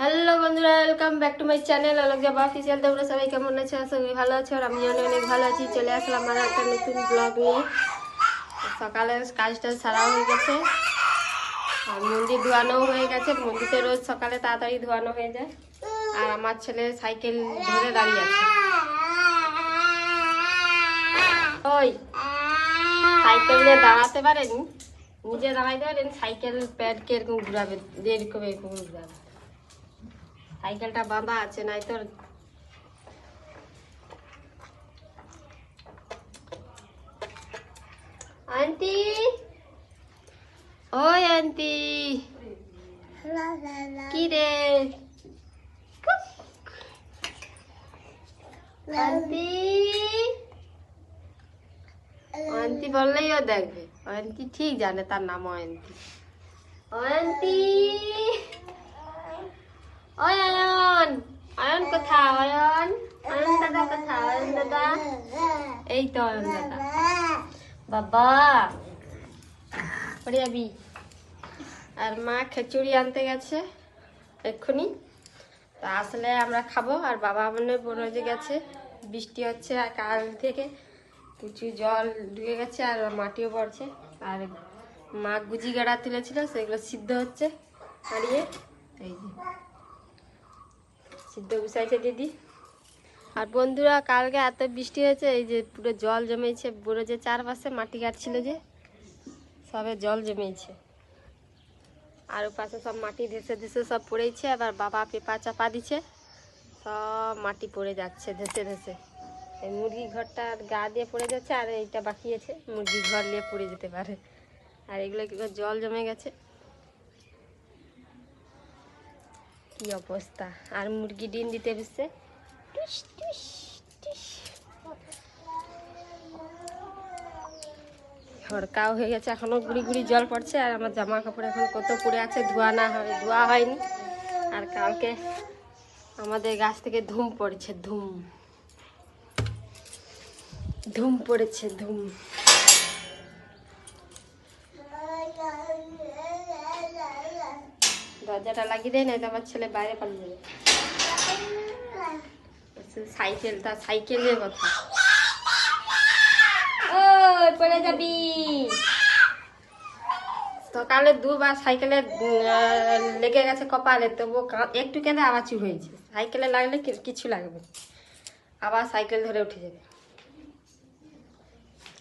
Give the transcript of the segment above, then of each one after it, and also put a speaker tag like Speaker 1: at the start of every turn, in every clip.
Speaker 1: Hello বন্ধুরা welcome back to my channel Alok Jaba official তোমরা সবাই কেমন আছো? আশা ভালো আছো, আর আমি অনেক অনেক ভালো আছি। চলে আসলাম আমার একটা নতুন ব্লগ নিয়ে। সকালে কাজটা সারা হয়ে গেছে। আর মন্দির ধোয়ানো হয়ে গেছে। মন্দিরতে রোজ সকালে তাড়াতাড়ি ধোয়ানো হয়ে যায়। আর আমার ছেলে সাইকেল ধরে দাঁড়িয়ে আছে। ওই। সাইকেল দাঁড়াতে পারেনি। নিজে দাঁড়াইতে পারেন, সাইকেল প্যাডকে এরকম ঘুরাবে এরকম এরকম ঘুরাবে। সাইকেলটা বাঁধা আছে নাই তোর আন্টি? ওই আন্টি। কি রে? আন্টি? অয়ন্তী বললেই ও দেখবে। অয়ন্তী ঠিক জানে তার নাম অয়ন্তী। অয়ন্তী! অয়ন! অয়ন কোথায়? অয়ন! অয়ন দাদা কোথায়? অয়ন দাদা? এই তো অয়ন দাদা। বাবা! পড়ে যাবি আর মা খিচুড়ি আনতে গেছে, এক্ষুনি। তা আসলে আমরা খাব, আর বাবা মনে বরজে গেছে, বৃষ্টি হচ্ছে আর কাল থেকে প্রচুর জল ঢুকে গেছে আর মাটিও পড়ছে। আর মা গুজি গাড়া তুলেছিল, সেগুলো সিদ্ধ হচ্ছে। হারিয়ে এই যে। সিদ্ধ গুছাইছে দিদি। আর বন্ধুরা, কালকে এত বৃষ্টি হয়েছে, এই যে পুরো জল জমেছে, পুরো যে চারপাশে মাটি কাটছিল যে, সবে জল জমেছে। আর পাশে সব মাটি ধেসে ধেসে সব পড়েছে আবার বাবা পেপা চাপা দিচ্ছে, সব মাটি পড়ে যাচ্ছে ধেসে ধেসে। মুরগি ঘরটা গা দিয়ে পড়ে যাচ্ছে আর এইটা বাকি আছে। মুরগি ঘর নিয়ে পড়ে যেতে পারে। আর এগুলো কি জল জমে গেছে? কি অবস্থা? আর মুরগি ডিম দিতে বসছে। হড়কাও হয়ে গেছে। এখনও গুড়ি গুড়ি জল পড়ছে আর আমার জামা কাপড় এখন কত পড়ে আছে ধোয়া না হয়, ধোয়া হয়নি। আর কালকে আমাদের গাছ থেকে ধুম পড়েছে, ধুম। ধুম পড়েছে, ধুম। দরজাটা লাগিয়ে দেয় না আমার ছেলে বাইরে পালিয়ে যাবে। সাইকেল, তা সাইকেলের কথা। ও পড়ে যাবি। সকালে দুবার সাইকেলে লেগে গেছে কপালে তবু একটু কেঁদে চুপ হয়েছে সাইকেলে লাগলে কিছু লাগবে। আবার সাইকেল ধরে উঠে যাবে।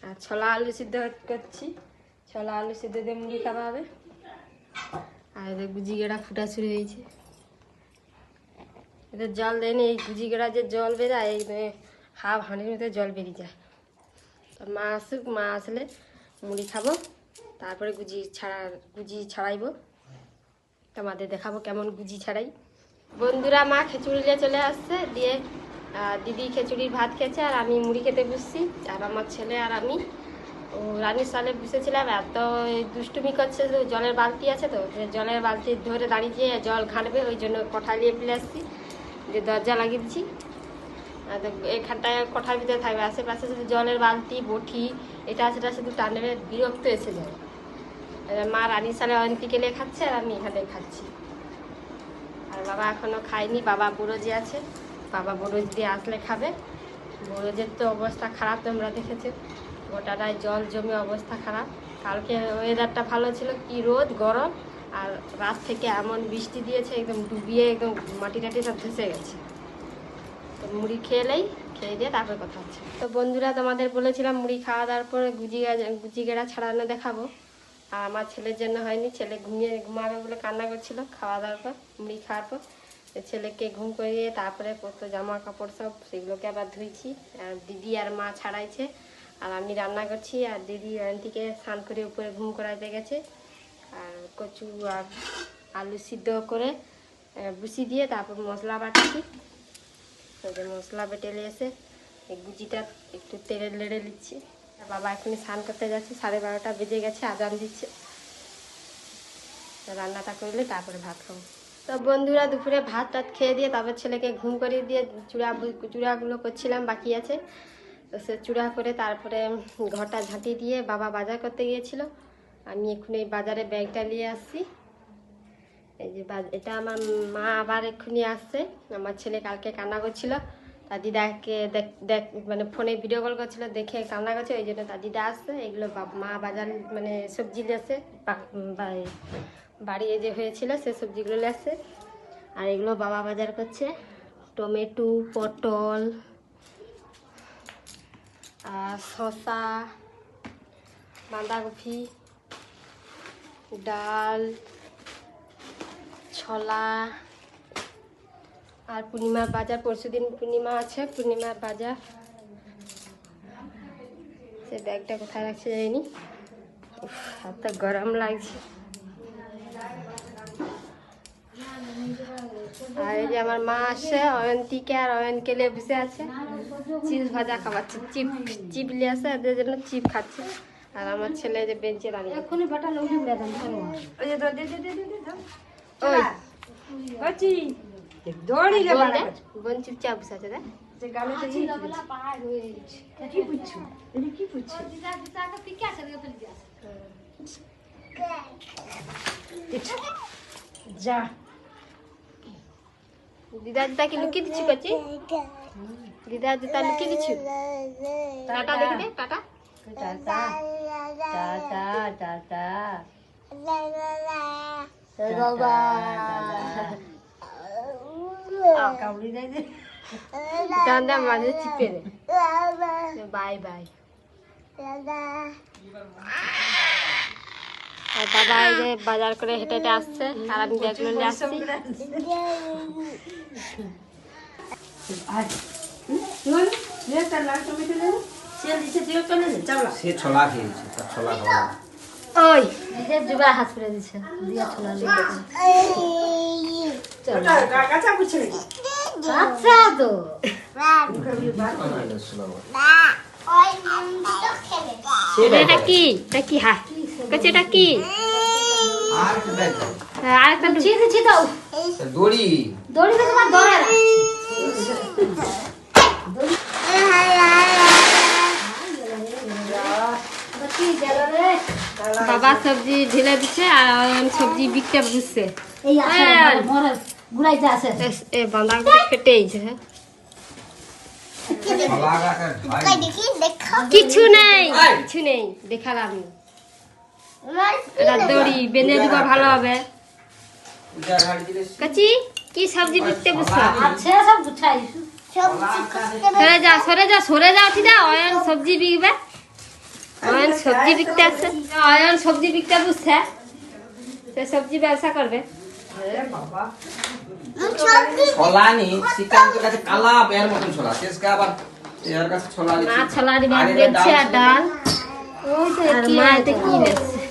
Speaker 1: আর ছোলা আলু সিদ্ধ করছি। ছোলা আলু সিদ্ধ দিয়ে মুড়ি খাওয়া হবে। আর এদের গুজি গেড়া ফুটা শুরু হয়েছে। এদের জল দেয়নি, এই গুজি গেড়া যে জল বেরায়, এই হাফ হাঁড়ির মধ্যে জল বেরিয়ে যায়। তো মা আসুক, মা আসলে মুড়ি খাব, তারপরে গুজি ছাড়া, গুজি ছাড়াইবো। তোমাদের দেখাবো কেমন গুজি ছাড়াই। বন্ধুরা মা খিচুড়ি চলে আসছে, দিয়ে দিদি খিচুড়ির ভাত খেয়েছে আর আমি মুড়ি খেতে বসছি, আর আমার ছেলে আর আমি। ও রানীর সালে বসেছিলাম, এত দুষ্টুমি করছে জলের বালতি আছে তো জলের বালতি ধরে দাঁড়িয়ে জল ঘাঁটবে, ওই জন্য কঠা নিয়ে ফেলে আসছি, যে দরজা লাগিয়ে দিচ্ছি। এখানটায় কোঠার ভিতরে থাকবে, আশেপাশে শুধু জলের বালতি, বটি, এটা সেটা শুধু টানবে, বিরক্ত এসে যায় মা রানীর সালে অয়ন্তীকে নিয়ে খাচ্ছে, আর আমি এখানে খাচ্ছি। আর বাবা এখনও খায়নি, বাবা বুড়ো যে আছে। বাবা বুড়োজ দিয়ে আসলে খাবে। বুড়োজের তো অবস্থা খারাপ তোমরা দেখেছ। গোটাটায় জল জমে অবস্থা খারাপ। কালকে ওয়েদারটা ভালো ছিল, কি রোদ, গরম, আর রাত থেকে এমন বৃষ্টি দিয়েছে, একদম ডুবিয়ে একদম মাটি টাটি সব ধসে গেছে। তো মুড়ি খেলেই খেয়ে দিয়ে তারপরে কথা হচ্ছে। তো বন্ধুরা, তোমাদের বলেছিলাম মুড়ি খাওয়া দাওয়ার পরে গুজি গুজি গেড়া ছাড়ানো দেখাবো। আর আমার ছেলের জন্য হয়নি, ছেলে ঘুমিয়ে ঘুমাবে বলে কান্না করছিল। খাওয়া দাওয়ার পর, মুড়ি খাওয়ার পর ছেলেকে ঘুম করিয়ে তারপরে কত জামা কাপড় সব সেগুলোকে আবার ধুইছি। আর দিদি আর মা ছাড়াইছে। আর আমি রান্না করছি আর দিদি আন্টিকে স্নান করে উপরে ঘুম করাইতে গেছে। আর কচু আর আলু সিদ্ধ করে বুসি দিয়ে তারপর মশলা বাটাচ্ছি ওই যে মশলা বেটে নিয়ে এসে এই গুজিটা একটু তেলে লেড়ে নিচ্ছি। বাবা এখনই স্নান করতে যাচ্ছে, সাড়ে বারোটা বেজে গেছে, আজান দিচ্ছে। রান্নাটা করলে তারপরে ভাত খাব। তো বন্ধুরা দুপুরে ভাত টাত খেয়ে দিয়ে তারপর ছেলেকে ঘুম করিয়ে দিয়ে চূড়া চূড়াগুলো করছিলাম, বাকি আছে। তো সে চূড়া করে তারপরে ঘরটা ঝাঁটি দিয়ে বাবা বাজার করতে গিয়েছিল। আমি এক্ষুনি এই বাজারে ব্যাগটা নিয়ে আসছি। এই যে এটা আমার মা আবার এক্ষুনি আসছে। আমার ছেলে কালকে কান্না করছিল। তার দিদাকে দেখ দেখ মানে ফোনে ভিডিও কল করছিল, দেখে কান্না করছে। ওই জন্য তার দিদা আসছে। এগুলো মা বাজার মানে সবজি নিয়ে বাড়ি যে হয়েছিল সে সবজিগুলো আসছে আর এগুলো বাবা বাজার করছে। টমেটো পটল আর শসা বাঁধাকপি ডাল ছোলা আর পূর্ণিমার বাজার পরশু দিন পূর্ণিমা আছে পূর্ণিমার বাজার। সে ব্যাগটা কোথায় রাখছে উফ, এত গরম লাগছে। আর এই যে আমার মা আসছে অয়ন্তিকে আর অয়নকে বসে আছে। চিপস ভাজা খাওয়াচ্ছে চিপ চিপ নিয়ে আসে এদের জন্য চিপ খাচ্ছে। আর আমার ছেলে যে বেঞ্চে দাঁড়িয়ে আছে।
Speaker 2: এখনই বাটা উড়ে
Speaker 3: ওই যে দে দে দে দে দে
Speaker 1: ওই।
Speaker 3: হচ্ছি দৌড়ি রে
Speaker 1: বোন বোন চুপচাপ বসে আছে দেখ
Speaker 3: যে। কি কি যা
Speaker 1: দিদা দিদাকে লুকিয়ে দিচ্ছি করছি দিদা দিদা লুকিয়ে দিচ্ছি। টাটা দেখবে টাটা।
Speaker 3: টাটা টাটা টাটা।
Speaker 2: বাবা।
Speaker 3: দেয়
Speaker 1: মাঝে চিপে দে বাই বাই। আর বাবা এই যে বাজার করে হেঁটে হেঁটে আসছে। আর আমি ব্যাগগুলো নিয়ে আসছি।
Speaker 4: সে ছোলা খেয়েছে তার ছোলা খাওয়া
Speaker 1: ওই
Speaker 2: দিদি দুবার হাত করে দিছে দিয়া ছোলা লিখে
Speaker 3: ওটা কাঁচা পুচ্ছে নাকি
Speaker 2: আচ্ছা তো
Speaker 4: এটা ছোলা বলে।
Speaker 1: এটা কি? এটা কি হ্যাঁ কাছে এটা কি
Speaker 4: আর একটা দড়ি।
Speaker 2: দড়ি তো তোমার
Speaker 1: বাবা সবজি ঢেলে দিচ্ছে আর সবজি বিকতে বুঝছে এ বাঁধাকপি
Speaker 4: ঢাই।
Speaker 1: কিছু নেই কিছু নেই। দেখালাম। এটা দড়ি বেঁধে দিব ভালো হবে। কাচি কি সবজি বিকতে সরে যা সরে যা সরে অয়ন সবজি বিকবে। অয়ন সবজি বিকতে আসছে অয়ন সবজি বিকতে বুঝছে সে সবজি ব্যবসা করবে।
Speaker 3: আরে
Speaker 4: ছোলা নি শ্রীকান্তের কাছে কালা বের মতন ছোলা। শেষকে আবার এর কাছে ছোলা
Speaker 1: মা
Speaker 4: দিচ্ছে
Speaker 1: ছলা দিবে
Speaker 4: আর
Speaker 1: দেখছি
Speaker 4: ডাল।
Speaker 1: ডাল আর মা এটা কি নেছে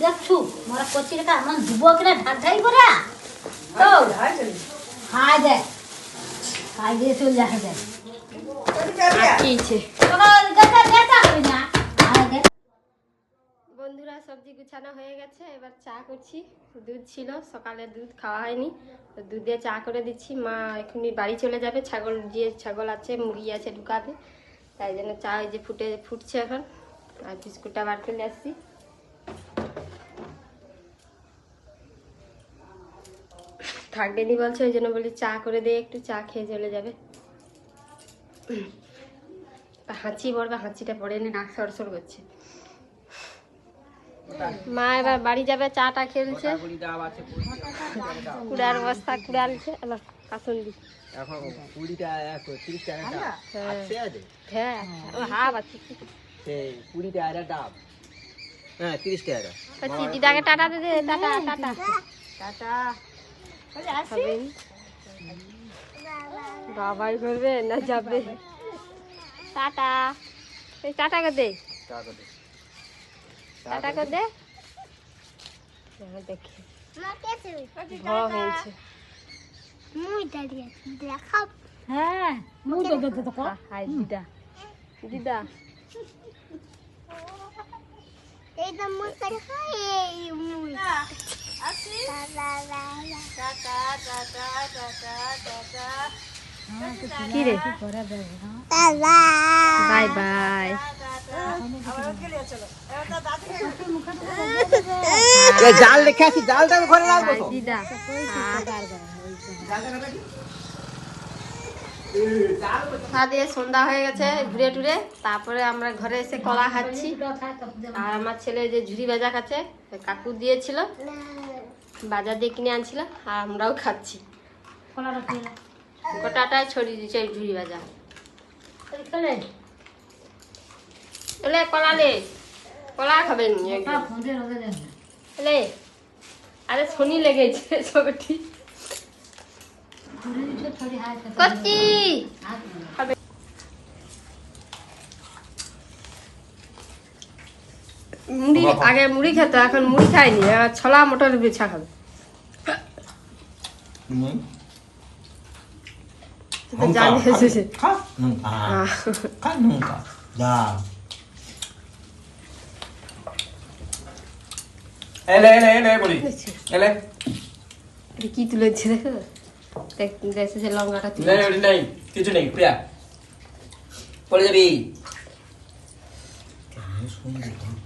Speaker 2: দেখছু, মোরা কচি রেখা আমার যুবক রে ঢাক ঢাই করে? তো
Speaker 3: হাই চলি
Speaker 2: হাই দে চল যা দে। দে
Speaker 1: বন্ধুরা, সবজি গুছানো হয়ে গেছে, এবার চা করছি। দুধ ছিল, সকালে দুধ খাওয়া হয়নি। তো দুধে চা করে দিচ্ছি। মা এখনই বাড়ি চলে যাবে, ছাগল যে ছাগল আছে, মুরগি আছে ঢুকাবে। তাই জন্য চা ওই যে ফুটে, ফুটছে এখন। আর বিস্কুটটা বার করে আসছি। থাকবে নি বলছে ওই জন্য বলি চা করে দিয়ে একটু চা খেয়ে চলে যাবে। হাঁচি পড়বে হাঁচিটা পড়ে নি নাক সরসর করছে। মা এবার বাড়ি যাবে চাটা খেলছে।
Speaker 4: কুড়ি ডাব আছে
Speaker 1: কুড়ার বস্তা কুড়ালছে এবার কাসুন দি হ্যাঁ। হ্যাঁ ও হাফ আছে।
Speaker 4: কুড়ি টাকা ডাব। হ্যাঁ তিরিশ টাকা
Speaker 1: দিদাকে টাটা দে দে টাটা টাটা। টাটা। বাবাই করবে না যাবে? টাটা। এই টাটা করে দে। টাটা
Speaker 4: করে
Speaker 1: দে। দেখি। ভয় হয়েছে।
Speaker 2: হ্যাঁ মুখ
Speaker 1: দিদা। দিদা। কি রে? Bye bye.
Speaker 4: জাল রেখে আসি জালটা ঘরে রাখব
Speaker 1: দিদা। দিয়ে সন্ধ্যা হয়ে গেছে ঘুরে টুরে। তারপরে আমরা ঘরে এসে কলা খাচ্ছি। আর আমার ছেলে যে ঝুড়ি ভাজা খাচ্ছে কাকু দিয়েছিল। বাজার দিয়ে কিনে আনছিলাম আর আমরাও খাচ্ছি। গোটাটাই ছড়িয়ে দিচ্ছে এই ঝুড়ি
Speaker 2: এই
Speaker 1: এলে কলা লে কলা খাবেন এলে আরে শনি লেগেছে সবটি করছি খাবে। মুড়ি আগে মুড়ি খেতো এখন মুড়ি এবার ছোলা মটর বিছা খাবে। কি তুলেছে দেখো লঙ্কাটা তুলে
Speaker 4: নেই কিছু নেই প্রিয়া। পড়ে যাবি।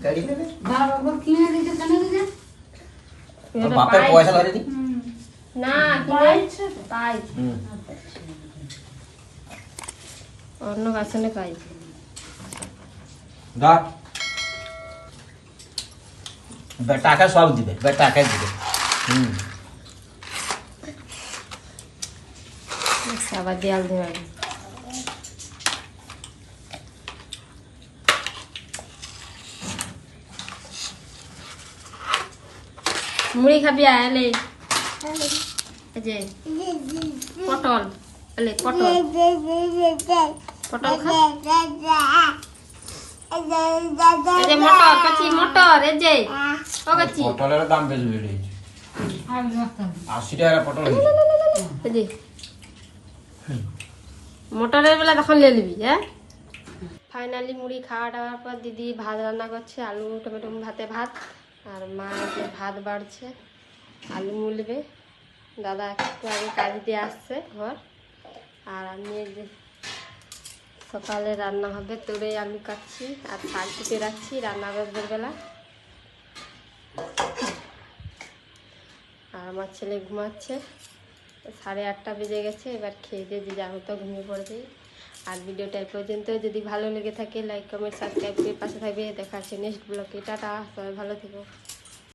Speaker 5: ગાડી બાબા બકીને દીધું તને દીધા બાપે પૈસા લાવી દીધી ના પાઈ છે
Speaker 1: પાઈ অন্য কাছে না পাই
Speaker 5: দা বেটাকে সব দিবে বেটাকে দিবে হুম
Speaker 1: সাবা দিয়াল দিবে মুড়ি খাবি এই যে পটল। এলে পটল। পটল খা। এই যে মটর কাচি মটর এই যে। ও কাচি।
Speaker 4: পটলের দাম বেশি বেড়ে গেছে।
Speaker 2: আর রাস্তা
Speaker 4: আশি টাকা পটল
Speaker 1: এই যে। মটরের বেলা তখন নিয়ে নিবি হ্যাঁ? ফাইনালি মুড়ি খাওয়া দাওয়ার পর দিদি ভাত রান্না করছে আলু টমেটো ভাতে ভাত। আর মা ভাত বাড়ছে, আলু মুলবে। দাদা একটু আগে কাজ দিয়ে আসছে ঘর। আর আমি যে সকালে রান্না হবে, তোরে আলু কাটছি আর শাক কুটে রাখছি রান্না করবে বেলা। আর আমার ছেলে ঘুমাচ্ছে, সাড়ে আটটা বেজে গেছে, এবার খেয়ে দিয়ে যে যা হতো ঘুমিয়ে পড়বে আর ভিডিওটা এই পর্যন্ত। যদি ভালো লেগে থাকে লাইক কমেন্ট সাবস্ক্রাইব করে পাশে থাকবে। দেখা হচ্ছে নেক্সট ব্লগে টাটা, সবাই ভালো থেকো।